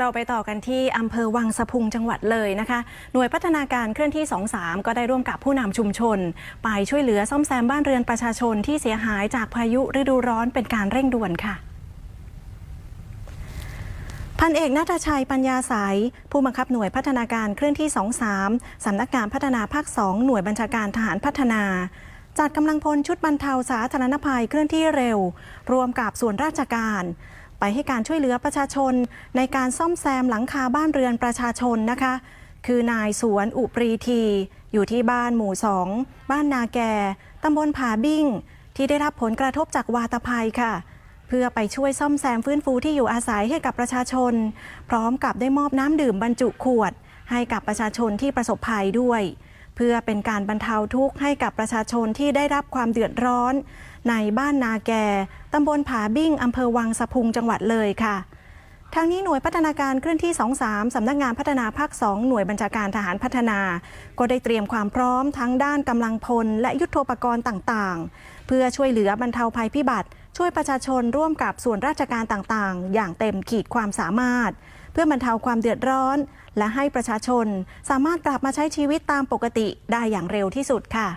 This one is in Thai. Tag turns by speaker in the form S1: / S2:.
S1: เราไปต่อกันที่อำเภอวังสะพุงจังหวัดเลยนะคะ หน่วยพัฒนาการเคลื่อนที่ 23 ก็ได้ร่วมกับผู้นำชุมชน ไปช่วยเหลือซ่อมแซมบ้านเรือนประชาชนที่เสียหายจากพายุฤดูร้อนเป็นการเร่งด่วนค่ะพันเอกนาฏชัยปัญญาสายผู้บังคับหน่วยพัฒนาการเคลื่อนที่ 23 สำนักงานพัฒนาภาค 2 หน่วยบัญชาการทหารพัฒนาจัดกำลังพลชุดบรรเทาสาธารณภัยเคลื่อนที่เร็ว รวมกับส่วนราชการ ไปให้การช่วยเหลือประชาชน ในการซ่อมแซมหลังคาบ้านเรือนประชาชนนะคะ คือนายสวนอุปรีที อยู่ที่บ้านหมู่สองบ้านนาแก่ตำบลผาบิ้ง ที่ได้รับผลกระทบจากวาตภัยค่ะ เพื่อไปช่วยซ่อมแซมฟื้นฟูที่อยู่อาศัยให้กับประชาชน พร้อมกับได้มอบน้ำดื่มบรรจุขวด ให้กับประชาชนที่ประสบภัยด้วย เพื่อเป็นการบรรเทาทุกข์ให้กับประชาชนที่ได้รับความเดือดร้อน ในบ้านนาแก่ตำบลผาบิ้งอำเภอวังสะพุงจังหวัดเลยค่ะ ทางนี้หน่วยพัฒนาการเคลื่อนที่ 23 สำนักงานพัฒนาภาค 2 หน่วยบัญชาการทหารพัฒนา ก็ได้เตรียมความพร้อมทั้งด้านกำลังพล และยุทโธปกรณ์ต่างๆ เพื่อช่วยเหลือบรรเทาภัยพิบัติ ช่วยประชาชนร่วมกับส่วนราชการต่างๆ อย่างเต็มขีดความสามารถ เพื่อบรรเทาความเดือดร้อน และให้ประชาชน สามารถกลับมาใช้ชีวิตตามปกติได้อย่างเร็วที่สุดค่ะ